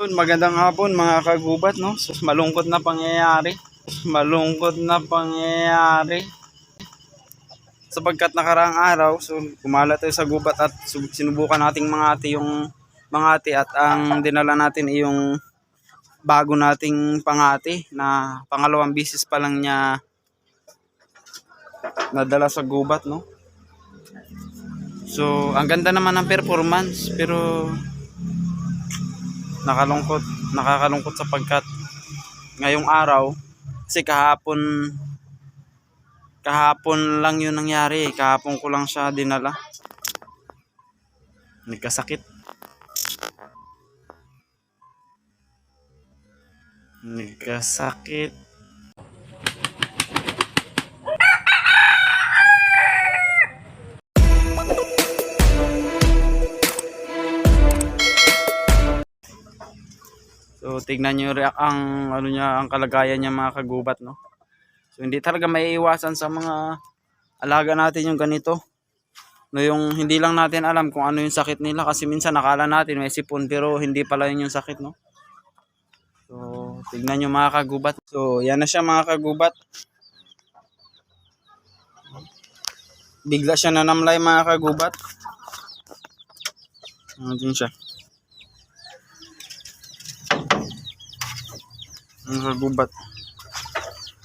Magandang hapon mga kagubat, no? So, malungkot na pangyayari. Malungkot na pangyayari. Sapagkat nakaraang araw, so kumala tayo sa gubat at sinubukan nating mga ate yung mga ate at ang dinala natin ay yung bago nating pangati na pangalawang bisis pa lang niya nadala sa gubat, no? So, ang ganda naman ng performance pero nakalungkot nakakalungkot sapagkat ngayong araw kasi kahapon kahapon lang yun nangyari kahapon ko lang siya dinala. Nagkasakit. Nagkasakit tignan niyo ang ano niya ang kalagayan niya mga kagubat no. So hindi talaga maiiwasan sa mga alaga natin yung ganito. No yung hindi lang natin alam kung ano yung sakit nila kasi minsan nakala natin may sipon pero hindi pala yun yung sakit no. So tignan niyo mga kagubat. So yan na siya mga kagubat. Bigla siya nanamlay mga kagubat. Ano siya. Ang kagubat.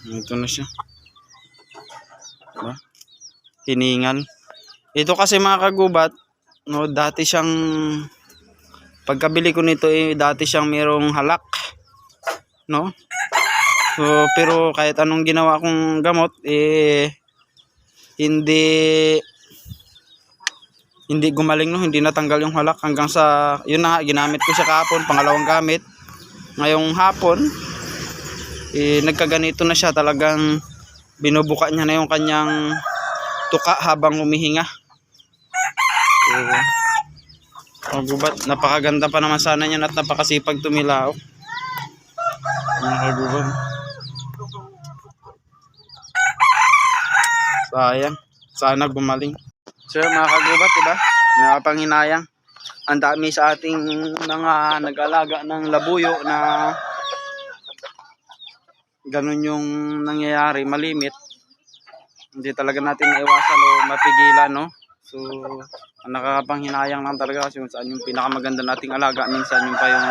Ito na siya. Diba? Hiningal. Ito kasi mga kagubat, no, dati siyang pagkabili ko nito eh, dati siyang merong halak. No? So, pero kahit anong ginawa kong gamot, eh, hindi hindi gumaling no, hindi natanggal yung halak hanggang sa yun na ginamit ko siya kahapon, pangalawang gamit. Ngayong hapon, eh, nagkaganito na siya talagang binubuka niya na yung kanyang tuka habang humihinga. So, oh, gubat, napakaganda pa naman sana niyan at napakasipag tumilaok. Mga kagubat. Sayang. Sana gumaling. So mga kagubat, diba? Nakapanginayang. Ang dami sa ating mga nag-alaga ng labuyo na ganun yung nangyayari, malimit. Hindi talaga natin maiwasan o mapigilan, no? So, ang nakakapanghinayang lang talaga kasi kung saan yung pinakamaganda nating alaga, minsan yung pa yung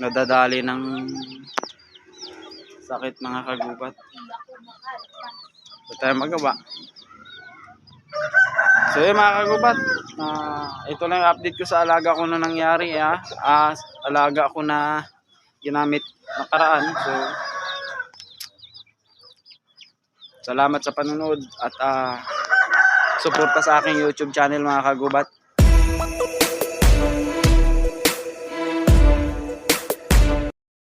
nadadali ng sakit mga kagubat. Wala tayong magawa. So yun mga kagubat, ah, ito lang yung update ko sa alaga ko na nangyari. Ah. Ah, alaga ko na ginamit nakaraan. So, salamat sa panunod at ah, suporta sa aking YouTube channel mga kagubat.